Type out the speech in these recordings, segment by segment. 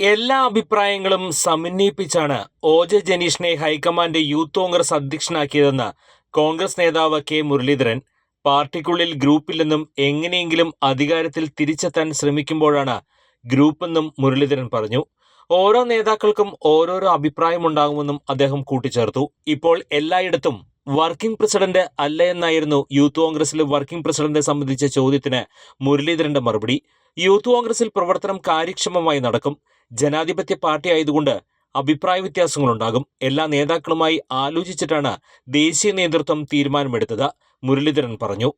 എല്ലാ അഭിപ്രായങ്ങളും സമന്വയിപ്പിച്ചാണ് ഒ ജെ ജനീഷിനെ ഹൈക്കമാൻഡ് യൂത്ത് കോൺഗ്രസ് അധ്യക്ഷനാക്കിയതെന്ന് കോൺഗ്രസ് നേതാവ് കെ മുരളീധരൻ. പാർട്ടിക്കുള്ളിൽ ഗ്രൂപ്പില്ലെന്നും എങ്ങനെയെങ്കിലും അധികാരത്തിൽ തിരിച്ചെത്താൻ ശ്രമിക്കുമ്പോഴാണ് ഗ്രൂപ്പെന്നും മുരളീധരൻ പറഞ്ഞു. ഓരോ നേതാക്കൾക്കും ഓരോരോ അഭിപ്രായമുണ്ടാകുമെന്നും അദ്ദേഹം കൂട്ടിച്ചേർത്തു. ഇപ്പോൾ എല്ലായിടത്തും വർക്കിംഗ് പ്രസിഡന്റ് അല്ല എന്നായിരുന്നു യൂത്ത് കോൺഗ്രസിലെ വർക്കിംഗ് പ്രസിഡന്റ് സംബന്ധിച്ച ചോദ്യത്തിന് മുരളീധരന്റെ മറുപടി. യൂത്ത് കോൺഗ്രസിൽ പ്രവർത്തനം കാര്യക്ഷമമായി നടക്കും. ജനാധിപത്യ പാർട്ടി ആയതുകൊണ്ട് അഭിപ്രായ വ്യത്യാസങ്ങളുണ്ടാകും. എല്ലാ നേതാക്കളുമായി ആലോചിച്ചിട്ടാണ് ദേശീയ നേതൃത്വം തീരുമാനമെടുത്തത് മുരളീധരൻ പറഞ്ഞു.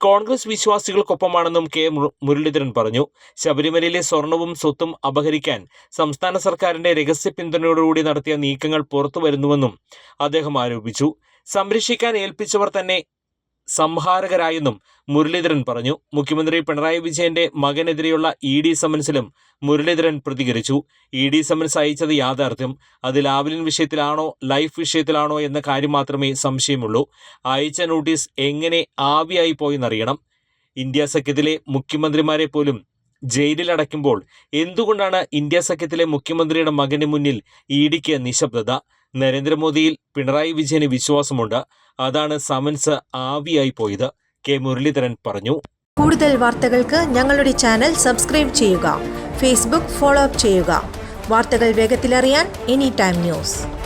കോൺഗ്രസ് വിശ്വാസികൾക്കൊപ്പമാണെന്നും കെ മുരളീധരൻ പറഞ്ഞു. ശബരിമലയിലെ സ്വർണവും സ്വത്തും അപഹരിക്കാൻ സംസ്ഥാന സർക്കാരിന്റെ രഹസ്യ പിന്തുണയോടുകൂടി നടത്തിയ നീക്കങ്ങൾ പുറത്തുവരുന്നുവെന്നും അദ്ദേഹം ആരോപിച്ചു. സംരക്ഷിക്കാൻ ഏൽപ്പിച്ചവർ തന്നെ സംഹാരകരായെന്നും മുരളീധരൻ പറഞ്ഞു. മുഖ്യമന്ത്രി പിണറായി വിജയന്റെ മകനെതിരെയുള്ള ഇ ഡി സമൻസിലും മുരളീധരൻ പ്രതികരിച്ചു. ഇ ഡി സമൻസ് അയച്ചത് യാഥാർത്ഥ്യം. അത് ലാവലിൻ വിഷയത്തിലാണോ ലൈഫ് വിഷയത്തിലാണോ എന്ന കാര്യം മാത്രമേ സംശയമുള്ളൂ. അയച്ച നോട്ടീസ് എങ്ങനെ ആവിയായി പോയെന്നറിയണം. ഇന്ത്യ സഖ്യത്തിലെ മുഖ്യമന്ത്രിമാരെ പോലും ജയിലിൽ അടയ്ക്കുമ്പോൾ എന്തുകൊണ്ടാണ് ഇന്ത്യ സഖ്യത്തിലെ മുഖ്യമന്ത്രിയുടെ മകന് മുന്നിൽ ഇ ഡിക്ക് നിശബ്ദത? നരേന്ദ്രമോദിയിൽ പിണറായി വിജയന് വിശ്വാസമുണ്ട്. അതാണ് സമൻസ് ആവിയായി പോയത്. കെ മുരളീധരൻ പറഞ്ഞു. കൂടുതൽ വാർത്തകൾക്ക് ഞങ്ങളുടെ ചാനൽ സബ്സ്ക്രൈബ് ചെയ്യുക. ഫേസ്ബുക്ക് ഫോളോ അപ്പ് ചെയ്യുക. വാർത്തകൾ വേഗത്തിലറിയാൻ എനി ടൈം ന്യൂസ്.